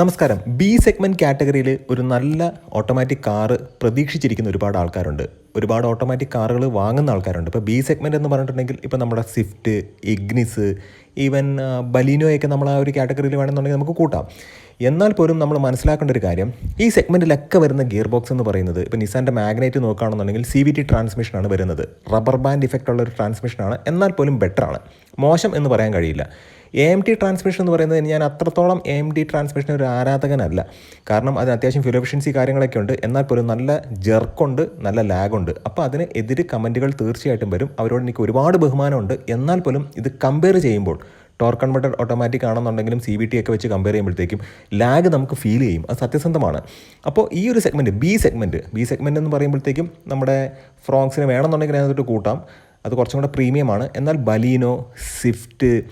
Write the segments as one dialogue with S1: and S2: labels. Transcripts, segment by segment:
S1: നമസ്കാരം. B segment കാറ്റഗറിയിൽ ഒരു നല്ല ഓട്ടോമാറ്റിക് കാറ് പ്രതീക്ഷിച്ചിരിക്കുന്ന ഒരുപാട് ആൾക്കാരുണ്ട്. ഒരുപാട് ഓട്ടോമാറ്റിക് കാറുകൾ വാങ്ങുന്ന ആൾക്കാരുണ്ട്. ഇപ്പോൾ ബി സെഗ്മെന്റ് എന്ന് പറഞ്ഞിട്ടുണ്ടെങ്കിൽ ഇപ്പോൾ നമ്മുടെ സ്വിഫ്റ്റ് ഇഗ്നിസ് ഈവൻ ബലീനോയൊക്കെ നമ്മൾ ആ ഒരു കാറ്റഗറിയിൽ വേണമെന്നുണ്ടെങ്കിൽ നമുക്ക് കൂട്ടാം. എന്നാൽ പോലും നമ്മൾ മനസ്സിലാക്കേണ്ട ഒരു കാര്യം ഈ സെഗ്മെന്റിലൊക്കെ വരുന്ന ഗിയർ ബോക്സ് എന്ന് പറയുന്നത് ഇപ്പോൾ നിസാന്റെ മാഗ്നൈറ്റ് നോക്കുകയാണെന്നുണ്ടെങ്കിൽ സി വി ടി ട്രാൻസ്മിഷനാണ് വരുന്നത്. റബ്ബർ ബാൻഡ് ഇഫക്റ്റ് ഉള്ള ഒരു ട്രാൻസ്മിഷനാണ് എന്നാൽ പോലും ബെറ്ററാണ് മോശം എന്ന് പറയാൻ കഴിയില്ല. എ എം ടി ട്രാൻസ്മിഷൻ എന്ന് പറയുന്നത് ഞാൻ അത്രത്തോളം എ എം ടി ട്രാൻസ്മിഷൻ ഒരു ആരാധകനല്ല. കാരണം അതിന് അത്യാവശ്യം ഫ്യൂൽ എഫിഷ്യൻസി കാര്യങ്ങളൊക്കെ ഉണ്ട്. എന്നാൽ പോലും നല്ല ജെർക്കുണ്ട് നല്ല ലാഗുണ്ട് അപ്പോൾ അതിന് എതിര് കമന്റുകൾ തീർച്ചയായിട്ടും വരും. അവരോട് എനിക്ക് ഒരുപാട് ബഹുമാനമുണ്ട്. എന്നാൽ പോലും ഇത് കമ്പയർ ചെയ്യുമ്പോൾ ടോർ കൺവെർട്ടർ ഓട്ടോമാറ്റിക് ആണെന്നുണ്ടെങ്കിലും സി ബി ടി ഒക്കെ വെച്ച് കമ്പയർ ചെയ്യുമ്പോഴത്തേക്കും ലാഗ് നമുക്ക് ഫീൽ ചെയ്യും. അത് സത്യസന്ധമാണ്. അപ്പോൾ ഈ ഒരു segment B segment B segment എന്ന് പറയുമ്പോഴത്തേക്കും നമ്മുടെ ഫ്രോങ്സിന് വേണമെന്നുണ്ടെങ്കിൽ അതിനകത്തോട്ട് കൂട്ടാം. അത് കുറച്ചും കൂടെ പ്രീമിയമാണ് എന്നാൽ ബലീനോ സ്വിഫ്റ്റ്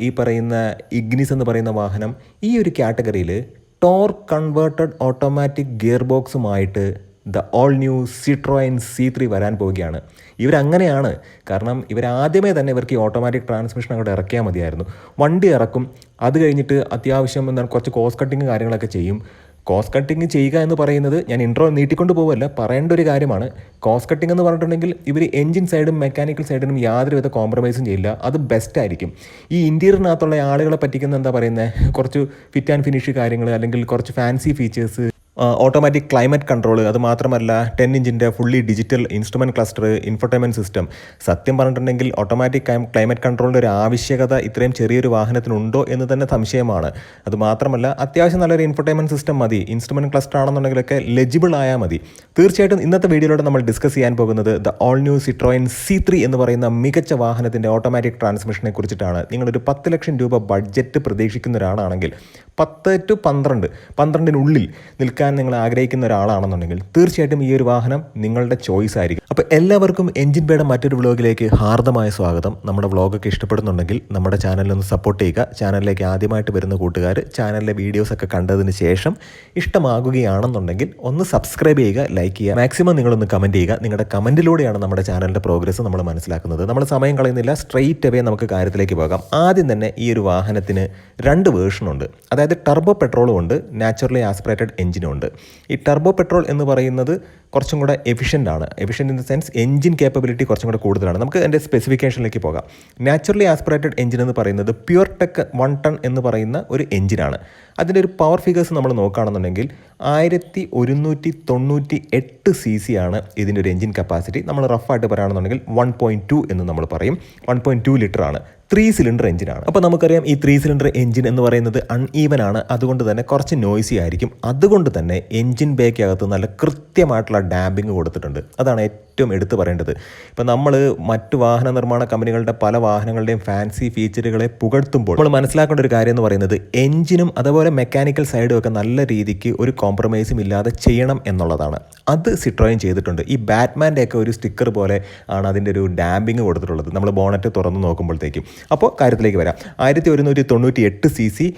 S1: ഈ പറയുന്ന ഇഗ്നിസ് എന്ന് പറയുന്ന വാഹനം ഈ ഒരു കാറ്റഗറിയിൽ torque converted automatic gear ബോക്സുമായിട്ട് the all new Citroen C three വരാൻ പോവുകയാണ്. ഇവരങ്ങനെയാണ് കാരണം ഇവരാദ്യമേ തന്നെ ഇവർക്ക് ഈ ഓട്ടോമാറ്റിക് ട്രാൻസ്മിഷൻ അങ്ങോട്ട് ഇറക്കിയാൽ മതിയായിരുന്നു. വണ്ടി ഇറക്കും അത് കഴിഞ്ഞിട്ട് അത്യാവശ്യം എന്താണ് കുറച്ച് കോസ്റ്റ് കട്ടിങ് കാര്യങ്ങളൊക്കെ ചെയ്യും. കോസ്റ്റ് കട്ടിങ് ചെയ്യുക എന്ന് പറയുന്നത് ഞാൻ ഇൻട്രോ നീട്ടിക്കൊണ്ട് പോവല്ല പറയേണ്ട ഒരു കാര്യമാണ്. കോസ്റ്റ് കട്ടിങ് എന്ന് പറഞ്ഞിട്ടുണ്ടെങ്കിൽ ഇവർ എഞ്ചിൻ സൈഡും മെക്കാനിക്കൽ സൈഡിനും യാതൊരുവിധ കോംപ്രമൈസും ചെയ്യില്ല. അത് ബെസ്റ്റ് ആയിരിക്കും. ഈ ഇന്റീരിയറിനകത്തുള്ള ആളുകളെ പറ്റിക്കുന്ന എന്താ പറയുന്നത് കുറച്ച് ഫിറ്റ് ആൻഡ് ഫിനിഷ് കാര്യങ്ങൾ അല്ലെങ്കിൽ കുറച്ച് fancy features automatic climate control അത് മാത്രമല്ല ten ഇഞ്ചിന്റെ fully digital instrument cluster infotainment system സത്യം പറഞ്ഞിട്ടുണ്ടെങ്കിൽ ഓട്ടോമാറ്റിക് ക്ലൈമറ്റ് കൺട്രോളിന്റെ ഒരു ആവശ്യകത ഇത്രയും ചെറിയൊരു വാഹനത്തിനുണ്ടോ എന്ന് തന്നെ സംശയമാണ്. അത് മാത്രമല്ല അത്യാവശ്യം നല്ലൊരു ഇൻഫർടൈൻമെന്റ് സിസ്റ്റം മതി. ഇൻസ്ട്രുമെന്റ് ക്ലസ്റ്റർ ആണെന്നുണ്ടെങ്കിലൊക്കെ ലെജിബിൾ ആയാൽ മതി. തീർച്ചയായിട്ടും ഇന്നത്തെ വീഡിയോയിലൂടെ നമ്മൾ ഡിസ്കസ് ചെയ്യാൻ പോകുന്നത് the all new Citroen C three എന്ന് പറയുന്ന മികച്ച വാഹനത്തിന്റെ ഓട്ടോമാറ്റിക് ട്രാൻസ്മിഷനെ കുറിച്ചിട്ടാണ്. നിങ്ങളൊരു പത്ത് ലക്ഷം രൂപ ബഡ്ജറ്റ് പ്രതീക്ഷിക്കുന്ന ഒരാളാണെങ്കിൽ പത്ത് ടു പന്ത്രണ്ട് പന്ത്രണ്ടിനുള്ളിൽ നിൽക്കാൻ നിങ്ങൾ ആഗ്രഹിക്കുന്ന ഒരാളാണെന്നുണ്ടെങ്കിൽ തീർച്ചയായിട്ടും ഈ ഒരു വാഹനം നിങ്ങളുടെ ചോയ്സ് ആയിരിക്കും. അപ്പോൾ എല്ലാവർക്കും എഞ്ചിൻ ബേയുടെ മറ്റൊരു വ്ളോഗിലേക്ക് ഹാർദമായ സ്വാഗതം. നമ്മുടെ വ്ലോഗൊക്കെ ഇഷ്ടപ്പെടുന്നുണ്ടെങ്കിൽ നമ്മുടെ ചാനലൊന്ന് സപ്പോർട്ട് ചെയ്യുക. ചാനലിലേക്ക് ആദ്യമായിട്ട് വരുന്ന കൂട്ടുകാർ ചാനലിലെ വീഡിയോസൊക്കെ കണ്ടതിന് ശേഷം ഇഷ്ടമാകുകയാണെന്നുണ്ടെങ്കിൽ ഒന്ന് സബ്സ്ക്രൈബ് ചെയ്യുക ലൈക്ക് ചെയ്യുക. മാക്സിമം നിങ്ങളൊന്ന് കമന്റ് ചെയ്യുക. നിങ്ങളുടെ കമന്റിലൂടെയാണ് നമ്മുടെ ചാനലിന്റെ പ്രോഗ്രസ് നമ്മൾ മനസ്സിലാക്കുന്നത്. നമ്മൾ സമയം കളയുന്നില്ല സ്ട്രെയിറ്റ് അവേ നമുക്ക് കാര്യത്തിലേക്ക് പോകാം. ആദ്യം തന്നെ ഈ ഒരു വാഹനത്തിന് രണ്ട് വേർഷനുണ്ട് അതായത് ടർബോ പെട്രോളും ഉണ്ട് നാച്ചുറലി ആസ്പിറേറ്റഡ് എഞ്ചിനും ഉണ്ട്. ഈ ടർബോ പെട്രോൾ എന്ന് പറയുന്നത് കുറച്ചും കൂടെ എഫിഷ്യന്റ് ആണ്. Efficient in the sense engine capability കുറച്ചും കൂടെ കൂടുതലാണ്. നമുക്ക് എന്റെ സ്പെസിഫിക്കേഷനിലേക്ക് പോകാം. നാച്ചുറലി ആസ്പിറേറ്റഡ് എഞ്ചിൻ എന്ന് പറയുന്നത് പ്യുർ ടെക് വൺ ടൺ എന്ന് പറയുന്ന ഒരു എഞ്ചിനാണ് അതിന്റെ ഒരു പവർ ഫിഗേഴ്സ് നമ്മൾ നോക്കുകയാണെന്നുണ്ടെങ്കിൽ ആയിരത്തി ഒരുന്നൂറ്റി തൊണ്ണൂറ്റി എട്ട് സി സി ആണ് ഇതിന്റെ ഒരു എഞ്ചിൻ കപ്പാസിറ്റി നമ്മൾ റഫായിട്ട് പറയുകയാണെന്നുണ്ടെങ്കിൽ വൺ പോയിന്റ് ടു എന്ന് നമ്മൾ പറയും. വൺ പോയിന്റ് ടു ലിറ്റർ ആണ്. ത്രീ സിലിണ്ടർ എഞ്ചിനാണ് അപ്പോൾ നമുക്കറിയാം ഈ ത്രീ സിലിണ്ടർ എഞ്ചിൻ എന്ന് പറയുന്നത് അൺഈവൻ ആണ്. അതുകൊണ്ട് തന്നെ കുറച്ച് നോയ്സി ആയിരിക്കും. അതുകൊണ്ട് തന്നെ എഞ്ചിൻ ബേക്കകത്ത് നല്ല കൃത്യമായിട്ടുള്ള ഡാമ്പിങ് കൊടുത്തിട്ടുണ്ട്. അതാണ് ഏറ്റവും എടുത്തു പറയേണ്ടത്. ഇപ്പം നമ്മൾ മറ്റു വാഹന നിർമ്മാണ കമ്പനികളുടെ പല വാഹനങ്ങളുടെയും ഫാൻസി ഫീച്ചറുകളെ പുകഴ്ത്തുമ്പോൾ നമ്മൾ മനസ്സിലാക്കേണ്ട ഒരു കാര്യം എന്ന് പറയുന്നത് എഞ്ചിനും അതുപോലെ മെക്കാനിക്കൽ സൈഡും ഒക്കെ നല്ല രീതിക്ക് ഒരു കോംപ്രമൈസും ഇല്ലാതെ ചെയ്യണം എന്നുള്ളതാണ്. അത് സിട്രോയും ചെയ്തിട്ടുണ്ട്. ഈ ബാറ്റ്മാന്റെ ഒക്കെ ഒരു സ്റ്റിക്കർ പോലെ ആണ് അതിന്റെ ഒരു ഡാമ്പിങ് കൊടുത്തിട്ടുള്ളത്. നമ്മൾ ബോണറ്റ് തുറന്ന് നോക്കുമ്പോഴത്തേക്കും. അപ്പോൾ കാര്യത്തിലേക്ക് വരാം. ആയിരത്തി ഒരുന്നൂറ്റി തൊണ്ണൂറ്റി എട്ട് സി സി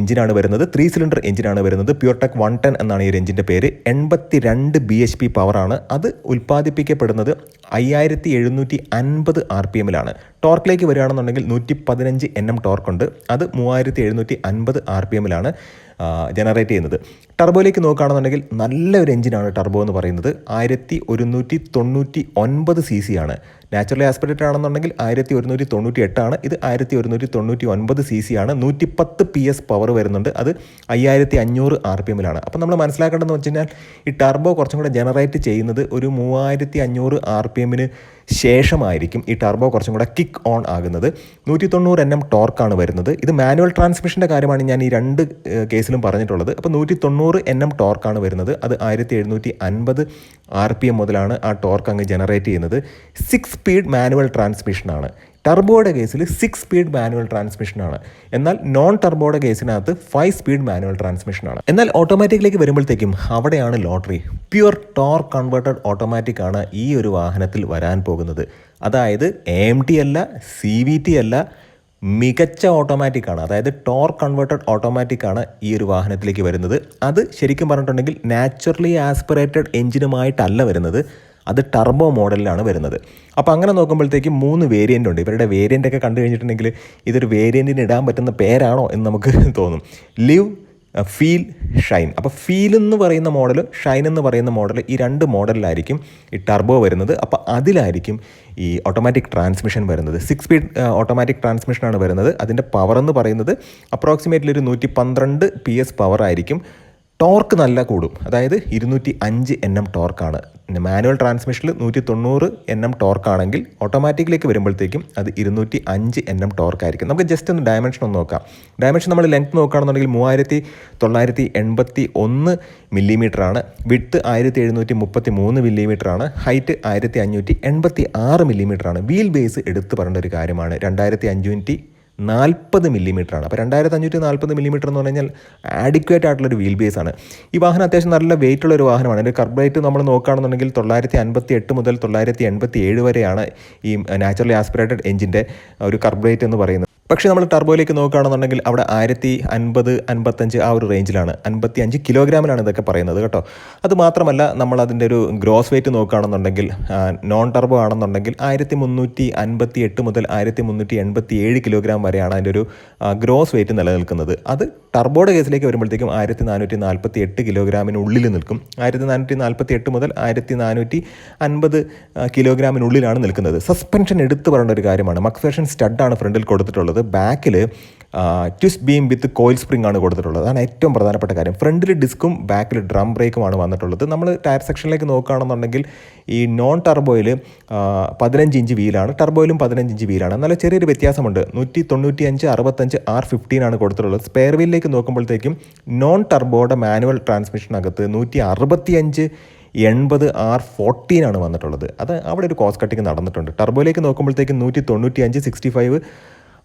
S1: എഞ്ചിനാണ് വരുന്നത് ത്രീ സിലിണ്ടർ എഞ്ചിനാണ് വരുന്നത് പ്യൂർടെക് വൺ ടെൻ എന്നാണ് ഈ ഒരു എഞ്ചിന്റെ പേര്. എൺപത്തി രണ്ട് ബി എച്ച് പി പവറാണ് അത് ഉൽപ്പാദിപ്പിക്കപ്പെടുന്നത് അയ്യായിരത്തി എഴുന്നൂറ്റി അൻപത് ആർ പി എമ്മിലാണ് ടോർക്കിലേക്ക് വരികയാണെന്നുണ്ടെങ്കിൽ നൂറ്റി പതിനഞ്ച് എൻ എം ടോർക്കുണ്ട്. അത് മൂവായിരത്തി എഴുന്നൂറ്റി അൻപത് ആർ പി എമ്മിലാണ് ജനറേറ്റ് ചെയ്യുന്നത്. ടർബോയിലേക്ക് നോക്കുകയാണെന്നുണ്ടെങ്കിൽ നല്ലൊരു എഞ്ചിനാണ് ടർബോ എന്ന് പറയുന്നത്. ആയിരത്തി ഒരുന്നൂറ്റി തൊണ്ണൂറ്റി ഒൻപത് സി സി ആണ്. നാച്ചുറലി ആസ്പിറേറ്റഡ് ആണെന്നുണ്ടെങ്കിൽ ആയിരത്തി ഒരുന്നൂറ്റി തൊണ്ണൂറ്റി എട്ടാണ് ഇത് ആയിരത്തി ഒരുന്നൂറ്റി തൊണ്ണൂറ്റി ഒൻപത് സി സി ആണ്. നൂറ്റി പത്ത് പി എസ് പവർ വരുന്നുണ്ട്. അത് അയ്യായിരത്തി അഞ്ഞൂറ് ആർ പി എമ്മിലാണ് അപ്പോൾ നമ്മൾ മനസ്സിലാക്കേണ്ടതെന്ന് വെച്ച് കഴിഞ്ഞാൽ ഈ ടർബോ കുറച്ചും കൂടെ ജനറേറ്റ് ചെയ്യുന്നത് ഒരു മൂവായിരത്തി അഞ്ഞൂറ് ആർ പി എമ്മിന് ശേഷമായിരിക്കും ഈ ടർബോ കുറച്ചും കൂടെ കിക്ക് ഓൺ ആകുന്നത്. നൂറ്റി തൊണ്ണൂറ് എൻ എം ടോർക്കാണ് വരുന്നത്. ഇത് മാനുവൽ ട്രാൻസ്മിഷന്റെ കാര്യമാണ് ഞാൻ ഈ രണ്ട് കേസിലും പറഞ്ഞിട്ടുള്ളത്. അപ്പോൾ നൂറ്റി തൊണ്ണൂറ് എൻ എം ടോർക്കാണ് വരുന്നത്. അത് ആയിരത്തി എഴുന്നൂറ്റി അൻപത് ആർ പി എം മുതലാണ് ആ ടോർക്ക് അങ്ങ് ജനറേറ്റ് ചെയ്യുന്നത്. സിക്സ് സ്പീഡ് മാനുവൽ ട്രാൻസ്മിഷനാണ് ടർബോയുടെ കേസിൽ സിക്സ് സ്പീഡ് മാനുവൽ ട്രാൻസ്മിഷനാണ് എന്നാൽ നോൺ ടർബോയുടെ കേസിനകത്ത് ഫൈവ് സ്പീഡ് മാനുവൽ ട്രാൻസ്മിഷനാണ് എന്നാൽ ഓട്ടോമാറ്റിക്കിലേക്ക് വരുമ്പോഴത്തേക്കും അവിടെയാണ് lottery pure torque converted automatic ആണ് ഈ ഒരു വാഹനത്തിൽ വരാൻ പോകുന്നത്. അതായത് എ എം ടി അല്ല സി വി ടി അല്ല മികച്ച ഓട്ടോമാറ്റിക് ആണ്. അതായത് ടോർ കൺവേർട്ടഡ് ഓട്ടോമാറ്റിക് ആണ് ഈ ഒരു വാഹനത്തിലേക്ക് വരുന്നത്. അത് ശരിക്കും പറഞ്ഞിട്ടുണ്ടെങ്കിൽ നാച്ചുറലി ആസ്പിറേറ്റഡ് എഞ്ചിനുമായിട്ടല്ല വരുന്നത്. അത് ടർബോ മോഡലിലാണ് വരുന്നത്. അപ്പോൾ അങ്ങനെ നോക്കുമ്പോഴത്തേക്കും മൂന്ന് വേരിയന്റ് ഉണ്ട്. ഇവരുടെ വേരിയന്റ് ഒക്കെ കണ്ടു കഴിഞ്ഞിട്ടുണ്ടെങ്കിൽ ഇതൊരു വേരിയന്റിന് ഇടാൻ പറ്റുന്ന പേരാണോ എന്ന് നമുക്ക് തോന്നും. ലിവ് ഫീൽ ഷൈൻ അപ്പോൾ ഫീൽ എന്ന് പറയുന്ന മോഡൽ ഷൈൻ എന്ന് പറയുന്ന മോഡൽ ഈ രണ്ട് മോഡലിലായിരിക്കും ഈ ടർബോ വരുന്നത്. അപ്പോൾ അതിലായിരിക്കും ഈ ഓട്ടോമാറ്റിക് ട്രാൻസ്മിഷൻ വരുന്നത്. സിക്സ് സ്പീഡ് ഓട്ടോമാറ്റിക് ട്രാൻസ്മിഷനാണ് വരുന്നത്. അതിന്റെ പവർ എന്ന് പറയുന്നത് അപ്രോക്സിമേറ്റ്ലി ഒരു നൂറ്റി പന്ത്രണ്ട് പി എസ് പവർ ആയിരിക്കും. ടോർക്ക് നല്ല കൂടും. അതായത് ഇരുന്നൂറ്റി അഞ്ച് എൻ എം ടോർക്കാണ്. മാനുവൽ ട്രാൻസ്മിഷനിൽ നൂറ്റി തൊണ്ണൂറ് എൻ എം ടോർക്കാണെങ്കിൽ ഓട്ടോമാറ്റിക്കിലേക്ക് വരുമ്പോഴത്തേക്കും അത് ഇരുന്നൂറ്റി അഞ്ച് എൻ എം ടോർക്കായിരിക്കും. നമുക്ക് ജസ്റ്റ് ഒന്ന് ഡയമെൻഷൻ ഒന്ന് നോക്കാം. ഡയമെൻഷൻ നമ്മൾ ലെങ്ത് നോക്കുകയാണെന്നുണ്ടെങ്കിൽ മൂവായിരത്തി തൊള്ളായിരത്തി എൺപത്തി ഒന്ന് മില്ലിമീറ്ററാണ് വിട്ട് ആയിരത്തി എഴുന്നൂറ്റി മുപ്പത്തി മൂന്ന് മില്ലിമീറ്ററാണ് ഹൈറ്റ് ആയിരത്തി അഞ്ഞൂറ്റി എൺപത്തി ആറ് മില്ലിമീറ്ററാണ് വീൽ ബേസ് എടുത്ത് പറയേണ്ട ഒരു കാര്യമാണ്. രണ്ടായിരത്തി അഞ്ഞൂറ്റി നാൽപ്പത് മില്ലിമീറ്ററാണ് അപ്പോൾ രണ്ടായിരത്തി അഞ്ഞൂറ്റി നാൽപ്പത് മില്ലിമീറ്റർ എന്ന് പറഞ്ഞാൽ ആഡിക്വേറ്റ് ആയിട്ടുള്ളൊരു വീൽ ബേസ് ആണ്. ഈ വാഹനം അത്യാവശ്യം നല്ല വെയിറ്റ് ഉള്ള ഒരു വാഹനമാണ്. അതിന്റെ കർബറേറ്റ് നമ്മൾ നോക്കുകയാണെന്നുണ്ടെങ്കിൽ തൊള്ളായിരത്തി അൻപത്തി എട്ട് മുതൽ തൊള്ളായിരത്തി എൺപത്തി ഏഴ് വരെയാണ് ഈ നാച്ചുറലി ആസ്പിറേറ്റഡ് എഞ്ചിന്റെ ഒരു കർബറേറ്റ് എന്ന് പറയുന്നത്. പക്ഷേ നമ്മൾ ടർബോയിലേക്ക് നോക്കുകയാണെന്നുണ്ടെങ്കിൽ അവിടെ ആയിരത്തി അൻപത് അൻപത്തഞ്ച് ആ ഒരു റേഞ്ചിലാണ്. അൻപത്തി അഞ്ച് കിലോഗ്രാമിലാണ് ഇതൊക്കെ പറയുന്നത് കേട്ടോ. അത് മാത്രമല്ല നമ്മൾ അതിന്റെ ഒരു ഗ്രോസ് വെയിറ്റ് നോക്കുകയാണെന്നുണ്ടെങ്കിൽ നോൺ ടർബോ ആണെന്നുണ്ടെങ്കിൽ ആയിരത്തി മുന്നൂറ്റി അൻപത്തി എട്ട് മുതൽ ആയിരത്തി മുന്നൂറ്റി എൺപത്തി ഏഴ് കിലോഗ്രാം വരെയാണ് അതിന്റെ ഒരു ഗ്രോസ് വെയിറ്റ് നിലനിൽക്കുന്നത്. അത് ടർബോയുടെ കേസിലേക്ക് വരുമ്പോഴത്തേക്കും ആയിരത്തി നാനൂറ്റി നാൽപ്പത്തി എട്ട് കിലോഗ്രാമിനുള്ളിൽ നിൽക്കും. ആയിരത്തി നാനൂറ്റി നാൽപ്പത്തി എട്ട് മുതൽ ആയിരത്തി നാനൂറ്റി അൻപത് കിലോഗ്രാമിനുള്ളിലാണ് നിൽക്കുന്നത്. സസ്പെൻഷൻ എടുത്തു പറയേണ്ട ഒരു കാര്യമാണ്. മക്സേഷൻ സ്റ്റഡാണ് ഫ്രണ്ടിൽ കൊടുത്തിട്ടുള്ളത്. ബാക്കിൽ twist beam with coil spring ആണ് കൊടുത്തിട്ടുള്ളത്. അതാണ് ഏറ്റവും പ്രധാനപ്പെട്ട കാര്യം. ഫ്രണ്ടിൽ ഡിസ്ക്കും ബാക്കിൽ ഡ്രം ബ്രേക്കുമാണ് വന്നിട്ടുള്ളത്. നമ്മൾ ടയർ സെക്ഷനിലേക്ക് നോക്കുകയാണെന്നുണ്ടെങ്കിൽ ഈ നോൺ ടർബോയിൽ പതിനഞ്ച് ഇഞ്ച് വീലാണ് ടർബോയിലും പതിനഞ്ച് ഇഞ്ച് വീലാണ് നല്ല ചെറിയൊരു വ്യത്യാസമുണ്ട്. നൂറ്റി തൊണ്ണൂറ്റി അഞ്ച് അറുപത്തഞ്ച് ആർ ഫിഫ്റ്റീൻ ആണ് കൊടുത്തിട്ടുള്ളത്. സ്പെയർ വീലിലേക്ക് നോക്കുമ്പോഴത്തേക്കും നോൺ ടർബോയുടെ മാനുവൽ ട്രാൻസ്മിഷനകത്ത് നൂറ്റി അറുപത്തിയഞ്ച് എൺപത് ആർ ഫോർട്ടീൻ ആണ് വന്നിട്ടുള്ളത്. അത് അവിടെ ഒരു കോസ്റ്റ് കട്ടിങ് നടന്നിട്ടുണ്ട്. ടർബോയിലേക്ക് നോക്കുമ്പോഴത്തേക്കും നൂറ്റി തൊണ്ണൂറ്റി അഞ്ച് സിക്സ്റ്റി ഫൈവ്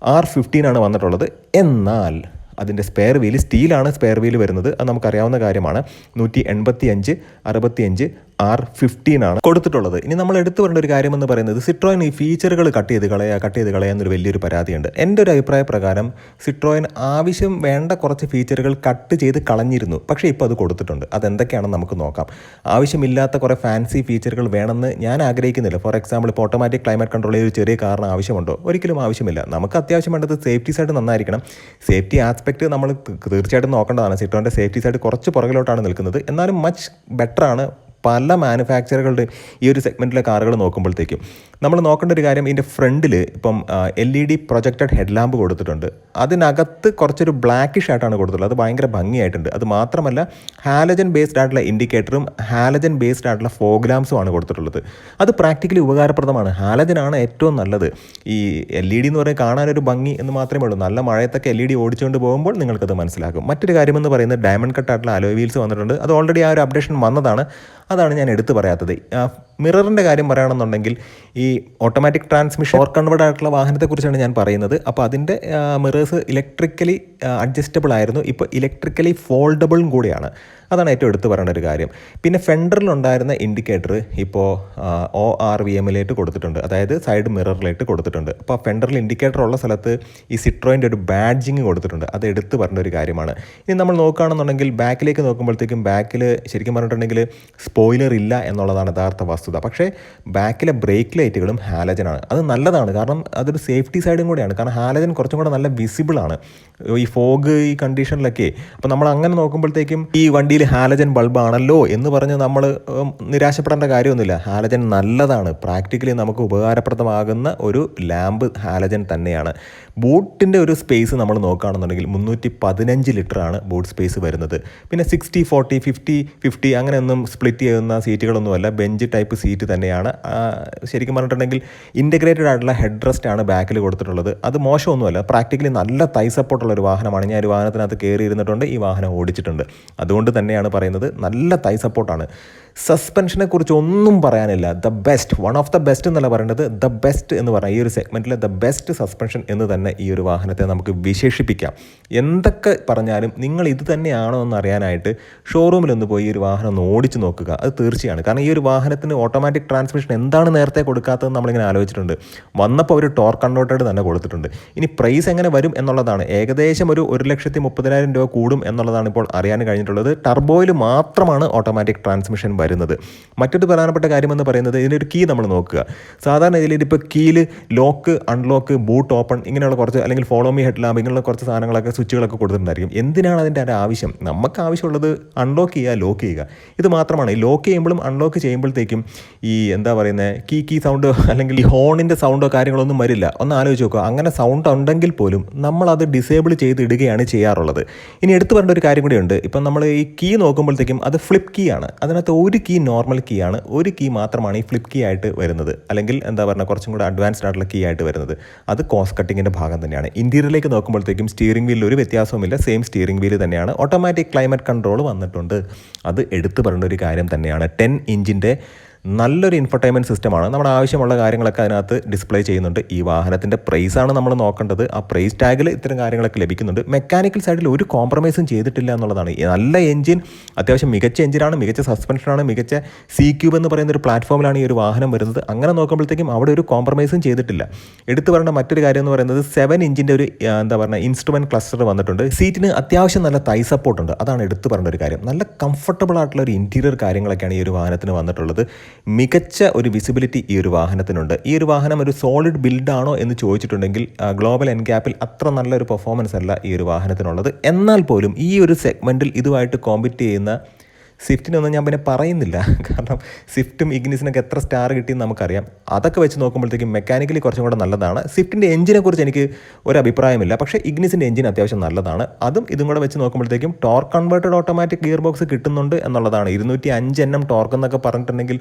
S1: ആർ ഫിഫ്റ്റീൻ ആണ് വന്നിട്ടുള്ളത്. എന്നാൽ അതിന്റെ സ്പെയർ വീൽ സ്റ്റീലാണ് സ്പെയർ വീൽ വരുന്നത്. അത് നമുക്കറിയാവുന്ന കാര്യമാണ്. നൂറ്റി എൺപത്തി അഞ്ച് അറുപത്തി അഞ്ച് ആർ ഫിഫ്റ്റീൻ ആണ് കൊടുത്തിട്ടുള്ളത്. ഇനി നമ്മൾ എടുത്തു പറയേണ്ട ഒരു കാര്യം എന്ന് പറയുന്നത് സിട്രോയിൻ ഈ ഫീച്ചറുകൾ കട്ട് ചെയ്ത് കളയുക കട്ട് ചെയ്ത് കളയുക എന്നൊരു വലിയൊരു പരാതിയുണ്ട്. എന്റെ ഒരു അഭിപ്രായ പ്രകാരം സിട്രോയിൻ ആവശ്യം വേണ്ട കുറച്ച് ഫീച്ചറുകൾ കട്ട് ചെയ്ത് കളഞ്ഞിരുന്നു. പക്ഷേ ഇപ്പോൾ അത് കൊടുത്തിട്ടുണ്ട്. അതെന്തൊക്കെയാണെന്ന് നമുക്ക് നോക്കാം. ആവശ്യമില്ലാത്ത കുറേ ഫാൻസി ഫീച്ചറുകൾ വേണമെന്ന് ഞാൻ ആഗ്രഹിക്കുന്നില്ല. ഫോർ എക്സാമ്പിൾ ഇപ്പോൾ ഓട്ടോമാറ്റിക് ക്ലൈമറ്റ് കൺട്രോൾ ഒരു ചെറിയ കാരണം ആവശ്യമുണ്ടോ? ഒരിക്കലും ആവശ്യമില്ല. നമുക്ക് അത്യാവശ്യം വേണ്ടത് സേഫ്റ്റി സൈഡ് നന്നായിരിക്കണം. സേഫ്റ്റി ആസ്പെക്ട് നമ്മൾ തീർച്ചയായിട്ടും നോക്കേണ്ടതാണ്. സിട്രോന്റെ സേഫ്റ്റി സൈഡ് കുറച്ച് പുറകിലോട്ടാണ് നിൽക്കുന്നത്. എന്നാലും മച്ച് ബെറ്ററാണ് പല മാനുഫാക്ചറുകളുടെ ഈ ഒരു സെഗ്മെന്റിലെ കാറുകൾ നോക്കുമ്പോഴത്തേക്കും നമ്മൾ നോക്കേണ്ട ഒരു കാര്യം ഇതിന്റെ ഫ്രണ്ടിൽ ഇപ്പം L E D projected head lamp കൊടുത്തിട്ടുണ്ട്. അതിനകത്ത് കുറച്ചൊരു ബ്ലാക്കിഷ് ആയിട്ടാണ് കൊടുത്തിട്ടുള്ളത്. അത് ഭയങ്കര ഭംഗിയായിട്ടുണ്ട്. അത് മാത്രമല്ല ഹാലജൻ ബേസ്ഡ് ആയിട്ടുള്ള ഇൻഡിക്കേറ്ററും ഹാലജൻ ബേസ്ഡ് ആയിട്ടുള്ള ഫോഗ്ലാംസും ആണ് കൊടുത്തിട്ടുള്ളത്. അത് പ്രാക്ടിക്കലി ഉപകാരപ്രദമാണ്. ഹാലജനാണ് ഏറ്റവും നല്ലത്. ഈ എൽ ഇ ഡി എന്ന് പറയുന്നത് കാണാനൊരു ഭംഗി എന്ന് മാത്രമേ ഉള്ളൂ. നല്ല മഴയത്തൊക്കെ എൽ ഇ ഡി ഓടിച്ചുകൊണ്ട് പോകുമ്പോൾ നിങ്ങൾക്കത് മനസ്സിലാക്കും മറ്റൊരു കാര്യമെന്ന് പറയുന്നത് ഡയമണ്ട് കട്ടായിട്ടുള്ള അലോയ് വീൽസ് വന്നിട്ടുണ്ട്. അത് ഓൾറെഡി ആ ഒരു അപ്ഡേഷൻ വന്നതാണ്. അതാണ് ഞാൻ എടുത്തു പറയാത്തത്. മിററിന്റെ കാര്യം പറയുകയാണെന്നുണ്ടെങ്കിൽ ഈ ഓട്ടോമാറ്റിക് ട്രാൻസ്മിഷൻ ഓർ കൺവേർഡ് ആയിട്ടുള്ള വാഹനത്തെക്കുറിച്ചാണ് ഞാൻ പറയുന്നത്. അപ്പോൾ അതിന്റെ മിറേഴ്സ് ഇലക്ട്രിക്കലി അഡ്ജസ്റ്റബിൾ ആയിരുന്നു. ഇപ്പോൾ ഇലക്ട്രിക്കലി ഫോൾഡബിളും കൂടിയാണ്. അതാണ് ഏറ്റവും എടുത്തു പറയേണ്ട ഒരു കാര്യം. പിന്നെ ഫെൻഡറിലുണ്ടായിരുന്ന ഇൻഡിക്കേറ്റർ ഇപ്പോൾ ഒ ആർ വി എമ്മിലേക്ക് കൊടുത്തിട്ടുണ്ട്. അതായത് സൈഡ് മിററിലേക്ക് കൊടുത്തിട്ടുണ്ട്. അപ്പോൾ ഫെൻഡറിൽ ഇൻഡിക്കേറ്റർ ഉള്ള സ്ഥലത്ത് ഈ സിട്രോയിന്റെ ഒരു ബാഡ്ജിങ് കൊടുത്തിട്ടുണ്ട്. അത് എടുത്ത് പറഞ്ഞ ഒരു കാര്യമാണ്. ഇനി നമ്മൾ നോക്കുകയാണെന്നുണ്ടെങ്കിൽ ബാക്കിലേക്ക് നോക്കുമ്പോഴത്തേക്കും ബാക്കിൽ ശരിക്കും പറഞ്ഞിട്ടുണ്ടെങ്കിൽ സ്പോയിലർ ഇല്ല എന്നുള്ളതാണ് യഥാർത്ഥ വസ്തുത. പക്ഷേ ബാക്കിലെ ബ്രേക്ക് ലൈറ്റുകളും ഹാലജനാണ് അത് നല്ലതാണ്. കാരണം അതൊരു സേഫ്റ്റി സൈഡും കൂടിയാണ്. കാരണം ഹാലജൻ കുറച്ചും കൂടെ നല്ല വിസിബിൾ ആണ്. ഈ ഫോഗ് ഈ കണ്ടീഷനിലൊക്കെ അപ്പോൾ നമ്മൾ അങ്ങനെ നോക്കുമ്പോഴത്തേക്കും ഈ വണ്ടിയിൽ ഹാലജൻ ബൾബാണല്ലോ എന്ന് പറഞ്ഞ് നമ്മൾ നിരാശപ്പെടേണ്ട കാര്യമൊന്നുമില്ല. ഹാലജൻ നല്ലതാണ്. പ്രാക്ടിക്കലി നമുക്ക് ഉപകാരപ്രദമാകുന്ന ഒരു ലാമ്പ് ഹാലജൻ തന്നെയാണ്. ബോട്ടിന്റെ ഒരു സ്പേസ് നമ്മൾ നോക്കുകയാണെന്നുണ്ടെങ്കിൽ മുന്നൂറ്റി പതിനഞ്ച് ലിറ്ററാണ് ബോട്ട് സ്പേസ് വരുന്നത്. പിന്നെ സിക്സ്റ്റി ഫോർട്ടി ഫിഫ്റ്റി ഫിഫ്റ്റി അങ്ങനെയൊന്നും സ്പ്ലിറ്റ് ചെയ്യുന്ന സീറ്റുകളൊന്നുമല്ല. ബെഞ്ച് ടൈപ്പ് സീറ്റ് തന്നെയാണ്. ശരിക്കും പറഞ്ഞിട്ടുണ്ടെങ്കിൽ ഇന്റഗ്രേറ്റഡ് ആയിട്ടുള്ള ഹെഡ് റെസ്റ്റ് ആണ് ബാക്കിൽ കൊടുത്തിട്ടുള്ളത്. അത് മോശമൊന്നുമല്ല. പ്രാക്ടിക്കലി നല്ല തൈ സപ്പോർട്ടുള്ള ഒരു വാഹനമാണ്. ഞാൻ ഒരു വാഹനത്തിനകത്ത് കയറി ഇരുന്നിട്ടുണ്ട് ഈ വാഹനം ഓടിച്ചിട്ടുണ്ട്. അതുകൊണ്ട് തന്നെയാണ് പറയുന്നത്. നല്ല തൈ സപ്പോർട്ടാണ് സസ്പെൻഷനെ കുറിച്ച് ഒന്നും പറയാനില്ല. The best one of the best എന്നല്ല പറയേണ്ടത്. ദ ബെസ്റ്റ് എന്ന് പറഞ്ഞാൽ ഈ ഒരു സെഗ്മെന്റിലെ ദ ബെസ്റ്റ് സസ്പെൻഷൻ എന്ന് തന്നെ ഈ ഒരു വാഹനത്തെ നമുക്ക് വിശേഷിപ്പിക്കാം. എന്തൊക്കെ പറഞ്ഞാലും നിങ്ങൾ ഇത് തന്നെയാണോ എന്ന് അറിയാനായിട്ട് ഷോറൂമിലൊന്ന് പോയി ഈ ഒരു വാഹനം ഒന്ന് ഓടിച്ച് നോക്കുക. അത് തീർച്ചയാണ്. കാരണം ഈ ഒരു വാഹനത്തിന് ഓട്ടോമാറ്റിക് ട്രാൻസ്മിഷൻ എന്താണ് നേരത്തെ കൊടുക്കാത്തതെന്ന് നമ്മളിങ്ങനെ ആലോചിച്ചിട്ടുണ്ട്. വന്നപ്പോൾ ഒരു ടോർ കൺവേർട്ടഡ് തന്നെ കൊടുത്തിട്ടുണ്ട്. ഇനി പ്രൈസ് എങ്ങനെ വരും എന്നുള്ളതാണ്. ഏകദേശം ഒരു ഒരു ലക്ഷത്തി മുപ്പതിനായിരം രൂപ കൂടും എന്നുള്ളതാണ് ഇപ്പോൾ അറിയാൻ കഴിഞ്ഞിട്ടുള്ളത്. ടർബോയിൽ മാത്രമാണ് ഓട്ടോമാറ്റിക് ട്രാൻസ്മിഷൻ വരുന്നത്. മറ്റൊരു പ്രധാനപ്പെട്ട കാര്യമെന്ന് പറയുന്നത് ഇതിനൊരു കീ നമ്മൾ നോക്കുക. സാധാരണ ഇതിൽ ഇപ്പോൾ കീയിൽ ലോക്ക് അൺലോക്ക് ബൂട്ട് ഓപ്പൺ ഇങ്ങനെയുള്ള കുറച്ച് അല്ലെങ്കിൽ ഫോളോ മീ ഹെഡ് ലാബ് ഇങ്ങനെയുള്ള കുറച്ച് സാധനങ്ങളൊക്കെ സ്വിച്ചുകളൊക്കെ കൊടുത്തിട്ടുണ്ടായിരിക്കും. എന്തിനാണ് അതിന്റെ ഒരു ആവശ്യം? നമുക്ക് ആവശ്യമുള്ളത് അൺലോക്ക് ചെയ്യുക ലോക്ക് ചെയ്യുക. ഇത് മാത്രമാണ്. ലോക്ക് ചെയ്യുമ്പോഴും അൺലോക്ക് ചെയ്യുമ്പോഴത്തേക്കും ഈ എന്താ പറയുന്നത് കീ കീ സൗണ്ട് അല്ലെങ്കിൽ ഈ ഹോണിന്റെ സൗണ്ടോ കാര്യങ്ങളൊന്നും വരില്ല. ഒന്ന് ആലോചിച്ച് നോക്കുക. അങ്ങനെ സൗണ്ട് ഉണ്ടെങ്കിൽ പോലും നമ്മളത് ഡിസേബിൾ ചെയ്ത് ഇടുകയാണ് ചെയ്യാറുള്ളത്. ഇനി എടുത്തു പറഞ്ഞ ഒരു കാര്യം കൂടിയുണ്ട്. ഇപ്പം നമ്മൾ ഈ കീ നോക്കുമ്പോഴത്തേക്കും അത് ഫ്ലിപ്പ് കീ ആണ്. അതിനകത്ത് ഒരു കീ നോർമൽ കീ ആണ്. ഒരു കീ മാത്രമാണ് ഈ ഫ്ലിപ്പ് കീ ആയിട്ട് വരുന്നത്. അല്ലെങ്കിൽ എന്താ പറയുക കുറച്ചും കൂടെ അഡ്വാൻസ്ഡ് ആയിട്ടുള്ള കീ ആയിട്ട് വരുന്നത്. അത് കോസ്റ്റ് കട്ടിങ്ങിന്റെ ഭാഗം തന്നെയാണ്. ഇന്റീരിയറിലേക്ക് നോക്കുമ്പോഴത്തേക്കും സ്റ്റിയറിംഗ് വീലിൽ ഒരു വ്യത്യാസവുമില്ല. സെയിം സ്റ്റിയറിംഗ് വീൽ തന്നെയാണ്. ഓട്ടോമാറ്റിക് ക്ലൈമറ്റ് കൺട്രോൾ വന്നിട്ടുണ്ട്. അത് എടുത്തു പറയേണ്ട ഒരു കാര്യം തന്നെയാണ്. ടെൻ ഇഞ്ചിന്റെ നല്ലൊരു ഇൻഫർടൈൻമെന്റ് സിസ്റ്റമാണ് നമ്മുടെ ആവശ്യമുള്ള കാര്യങ്ങളൊക്കെ അതിനകത്ത് ഡിസ്പ്ലേ ചെയ്യുന്നുണ്ട്. ഈ വാഹനത്തിന്റെ പ്രൈസാണ് നമ്മൾ നോക്കേണ്ടത്. ആ പ്രൈസ് ടാഗിൽ ഇത്തരം കാര്യങ്ങളൊക്കെ ലഭിക്കുന്നുണ്ട്. മെക്കാനിക്കൽ സൈഡിൽ ഒരു കോംപ്രമൈസും ചെയ്തിട്ടില്ല എന്നുള്ളതാണ്. നല്ല എഞ്ചിൻ അത്യാവശ്യം മികച്ച എഞ്ചിനാണ് മികച്ച സസ്പെൻഷനാണ് മികച്ച സി ക്യൂബ് എന്ന് പറയുന്ന ഒരു പ്ലാറ്റ്ഫോമിലാണ് ഈ ഒരു വാഹനം വരുന്നത്. അങ്ങനെ നോക്കുമ്പോഴത്തേക്കും അവിടെ ഒരു കോംപ്രമൈസും ചെയ്തിട്ടില്ല. എടുത്തു പറയേണ്ട മറ്റൊരു കാര്യം എന്ന് പറയുന്നത് സെവൻ ഇഞ്ചിന്റെ ഒരു എന്താ പറയുക ഇൻസ്ട്രുമെന്റ് ക്ലസ്റ്റർ വന്നിട്ടുണ്ട്. സീറ്റിന് അത്യാവശ്യം നല്ല തൈ സപ്പോർട്ടുണ്ട് അതാണ് എടുത്തു പറയേണ്ട ഒരു കാര്യം. നല്ല കംഫർട്ടബിൾ ആയിട്ടുള്ള ഒരു ഇന്റീരിയർ കാര്യങ്ങളൊക്കെയാണ് ഈ ഒരു വാഹനത്തിന് വന്നിട്ടുള്ളത്. മികച്ച ഒരു വിസിബിലിറ്റി ഈ ഒരു വാഹനത്തിനുണ്ട്. ഈ ഒരു വാഹനം ഒരു സോളിഡ് ബിൽഡാണോ എന്ന് ചോദിച്ചിട്ടുണ്ടെങ്കിൽ ഗ്ലോബൽ എൻഗാപ്പിൽ അത്ര നല്ലൊരു പെർഫോമൻസ് അല്ല ഈ ഒരു വാഹനത്തിനുള്ളത്. എന്നാൽ പോലും ഈ ഒരു സെഗ്മെന്റിൽ ഇതുമായിട്ട് കോമ്പറ്റ് ചെയ്യുന്ന സ്വിഫ്റ്റിനൊന്നും ഞാൻ പിന്നെ പറയുന്നില്ല. കാരണം സ്വിഫ്റ്റും ഇഗ്നിസിനൊക്കെ എത്ര സ്റ്റാർ കിട്ടിയെന്ന് നമുക്കറിയാം. അതൊക്കെ വെച്ച് നോക്കുമ്പോഴത്തേക്കും മെക്കാനിക്കലി കുറച്ചും കൂടെ നല്ലതാണ്. സ്വിഫ്റ്റിന്റെ എഞ്ചിനെക്കുറിച്ച് എനിക്ക് ഒരു അഭിപ്രായമില്ല. പക്ഷേ ഇഗ്നിസിന്റെ എഞ്ചിൻ അത്യാവശ്യം നല്ലതാണ്. അതും ഇതും കൂടെ വെച്ച് നോക്കുമ്പോഴത്തേക്കും torque converted automatic gear box കിട്ടുന്നുണ്ട് എന്നുള്ളതാണ്. ഇരുന്നൂറ്റി അഞ്ച് എണ്ണം ടോർക്ക് എന്നൊക്കെ പറഞ്ഞിട്ടുണ്ടെങ്കിൽ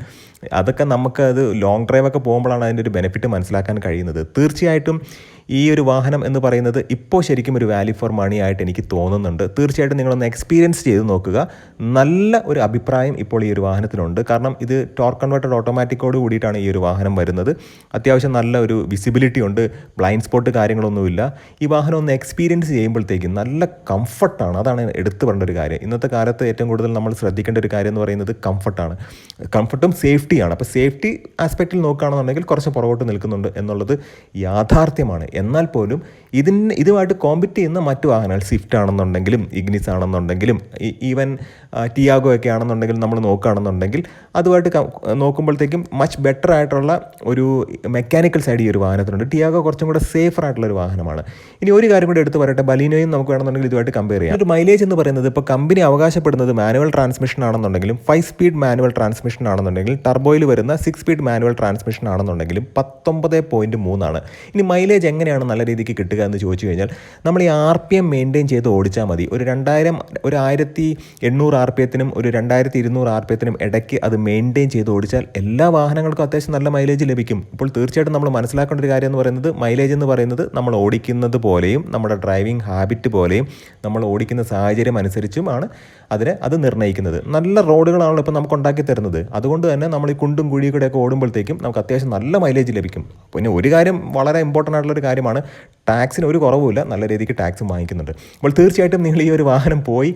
S1: അതൊക്കെ നമുക്ക് അത് ലോങ് ഡ്രൈവ് ഒക്കെ പോകുമ്പോഴാണ് അതിന്റെ ഒരു ബെനിഫിറ്റ് മനസ്സിലാക്കാൻ കഴിയുന്നത്. തീർച്ചയായിട്ടും ഈ ഒരു വാഹനം എന്ന് പറയുന്നത് ഇപ്പോൾ ശരിക്കും ഒരു വാല്യൂ ഫോർ മണി ആയിട്ട് എനിക്ക് തോന്നുന്നുണ്ട്. തീർച്ചയായിട്ടും നിങ്ങളൊന്ന് എക്സ്പീരിയൻസ് ചെയ്ത് നോക്കുക. നല്ല ഒരു അഭിപ്രായം ഇപ്പോൾ ഈ ഒരു വാഹനത്തിനുണ്ട്. കാരണം ഇത് ടോർക്ക് കൺവേർട്ടഡ് ഓട്ടോമാറ്റിക്കോട് കൂടിയിട്ടാണ് ഈ ഒരു വാഹനം വരുന്നത്. അത്യാവശ്യം നല്ല ഒരു വിസിബിലിറ്റി ഉണ്ട്. ബ്ലൈൻഡ് സ്പോട്ട് കാര്യങ്ങളൊന്നുമില്ല. ഈ വാഹനം ഒന്ന് എക്സ്പീരിയൻസ് ചെയ്യുമ്പോഴത്തേക്കും നല്ല കംഫർട്ടാണ് അതാണ് എടുത്തു പറയേണ്ട ഒരു കാര്യം. ഇന്നത്തെ കാലത്ത് ഏറ്റവും കൂടുതൽ നമ്മൾ ശ്രദ്ധിക്കേണ്ട ഒരു കാര്യം എന്ന് പറയുന്നത് കംഫർട്ടാണ് കംഫർട്ടും സേഫ്റ്റിയാണ് അപ്പോൾ സേഫ്റ്റി ആസ്പെക്റ്റിൽ നോക്കുകയാണെന്നുണ്ടെങ്കിൽ കുറച്ച് പുറകോട്ട് നിൽക്കുന്നുണ്ട് എന്നുള്ളത് യാഥാർത്ഥ്യമാണ്. എന്നാൽ പോലും ഇതിന് ഇതുമായിട്ട് കോമ്പറ്റ് ചെയ്യുന്ന മറ്റു വാഹനങ്ങൾ സ്വിഫ്റ്റ് ആണെന്നുണ്ടെങ്കിലും ഇഗ്നിസ് ആണെന്നുണ്ടെങ്കിലും ഈവൻ ടിയാഗോ ഒക്കെ ആണെന്നുണ്ടെങ്കിൽ നമ്മൾ നോക്കുകയാണെന്നുണ്ടെങ്കിൽ അതുമായിട്ട് നോക്കുമ്പോഴത്തേക്കും മച്ച് ബെറ്റർ ആയിട്ടുള്ള ഒരു മെക്കാനിക്കൽ സൈഡ് ഈ ഒരു വാഹനത്തിനുണ്ട്. ടിയാഗോ കുറച്ചും കൂടെ സേഫർ ആയിട്ടുള്ള ഒരു വാഹനമാണ്. ഇനി ഒരു കാര്യം കൂടി എടുത്ത് പറയട്ടെ. ബലീനോയും നമുക്ക് വേണമെന്നുണ്ടെങ്കിൽ ഇതുമായിട്ട് കമ്പയർ ചെയ്യാം. ഒരു മൈലേജ് എന്ന് പറയുന്നത് ഇപ്പോൾ കമ്പനി അവകാശപ്പെടുന്നത് മാനുവൽ ട്രാൻസ്മിഷൻ ആണെന്നുണ്ടെങ്കിലും ഫൈവ് സ്പീഡ് മാനുവൽ ട്രാൻസ്മിഷൻ ആണെന്നുണ്ടെങ്കിൽ ടർബോയിൽ വരുന്ന സിക്സ് സ്പീഡ് മാനുവൽ ട്രാൻസ്മിഷൻ ആണെന്നുണ്ടെങ്കിലും പത്തൊമ്പത് പോയിന്റ് മൂന്നാണ് ഇനി മൈലേജ് എങ്ങനെയാണ് നല്ല രീതിക്ക് കിട്ടുക എന്ന് ചോദിച്ചു കഴിഞ്ഞാൽ നമ്മൾ ഈ ആർ പി എം മെയിന്റെയിൻ ചെയ്ത് ഓടിച്ചാൽ മതി. ഒരു രണ്ടായിരം ഒരു ആയിരത്തി എണ്ണൂറ് ആർ പി എത്തിനും ഒരു രണ്ടായിരത്തി ഇരുന്നൂറ് ആർ പി എത്തിനും ഇടയ്ക്ക് അത് മെയിന്റെയിൻ ചെയ്ത് ഓടിച്ചാൽ എല്ലാ വാഹനങ്ങൾക്കും അത്യാവശ്യം നല്ല മൈലേജ് ലഭിക്കും. ഇപ്പോൾ തീർച്ചയായിട്ടും നമ്മൾ മനസ്സിലാക്കേണ്ട ഒരു കാര്യം എന്ന് പറയുന്നത് മൈലേജ് എന്ന് പറയുന്നത് നമ്മൾ ഓടിക്കുന്നത് പോലെയും നമ്മുടെ ഡ്രൈവിംഗ് ഹാബിറ്റ് പോലെയും നമ്മൾ ഓടിക്കുന്ന സാഹചര്യം അനുസരിച്ചുമാണ് അതിനെ അത് നിർണയിക്കുന്നത്. നല്ല റോഡുകളാണല്ലോ ഇപ്പോൾ നമുക്ക് ഉണ്ടാക്കി തരുന്നത്. അതുകൊണ്ട് തന്നെ നമ്മൾ ഈ കുണ്ടും കുഴിയും കൂടെയൊക്കെ ഓടുമ്പോഴത്തേക്കും നമുക്ക് അത്യാവശ്യം നല്ല മൈലേജ് ലഭിക്കും. പിന്നെ ഒരു കാര്യം വളരെ ഇമ്പോർട്ടന്റ് ആയിട്ടുള്ള ഒരു കാര്യമാണ് ടാക്സിന് ഒരു കുറവുമില്ല നല്ല രീതിക്ക് ടാക്സും വാങ്ങിക്കുന്നുണ്ട്. അപ്പോൾ തീർച്ചയായിട്ടും നിങ്ങൾ ഈ ഒരു വാഹനം പോയി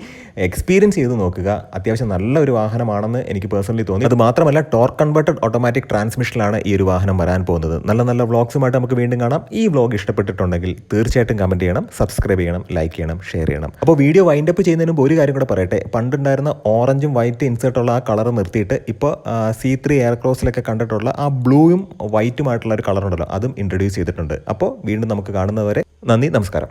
S1: എക്സ്പീരിയൻസ് ചെയ്ത് നോക്കുക. അത്യാവശ്യം നല്ല ഒരു വാഹനമാണെന്ന് എനിക്ക് പേഴ്സണലി തോന്നി. അത് മാത്രമല്ല ടോർക്ക് കൺവേർട്ടഡ് ഓട്ടോമാറ്റിക് ട്രാൻസ്മിഷനിലാണ് ഈ ഒരു വാഹനം വരാൻ പോകുന്നത്. നല്ല നല്ല വ്ളോഗ്സുമായിട്ട് നമുക്ക് വീണ്ടും കാണാം. ഈ വ്ളോഗ് ഇഷ്ടപ്പെട്ടിട്ടുണ്ടെങ്കിൽ തീർച്ചയായിട്ടും കമന്റ് ചെയ്യണം സബ്സ്ക്രൈബ് ചെയ്യണം ലൈക്ക് ചെയ്യണം ഷെയർ ചെയ്യണം. അപ്പോൾ വീഡിയോ വൈൻഡ് അപ്പ് ചെയ്യുന്നതിന് മുമ്പ് ഒരു കാര്യം കൂടെ പറയട്ടെ. പണ്ടുണ്ടായിരുന്ന ഓറഞ്ചും വൈറ്റ് ഇൻസേർട്ടുള്ള ആ കളർ നിർത്തിയിട്ട് ഇപ്പോൾ സി ത്രീ എയർക്രോസിലൊക്കെ കണ്ടിട്ടുള്ള ആ ബ്ലൂയും വൈറ്റുമായിട്ടുള്ള ഒരു കളർ ഉണ്ടല്ലോ. അതും ഇൻട്രൊഡ്യൂസ് ചെയ്തിട്ടുണ്ട്. അപ്പോൾ വീണ്ടും നമുക്ക് കാണുന്നവരെ നന്ദി നമസ്കാരം.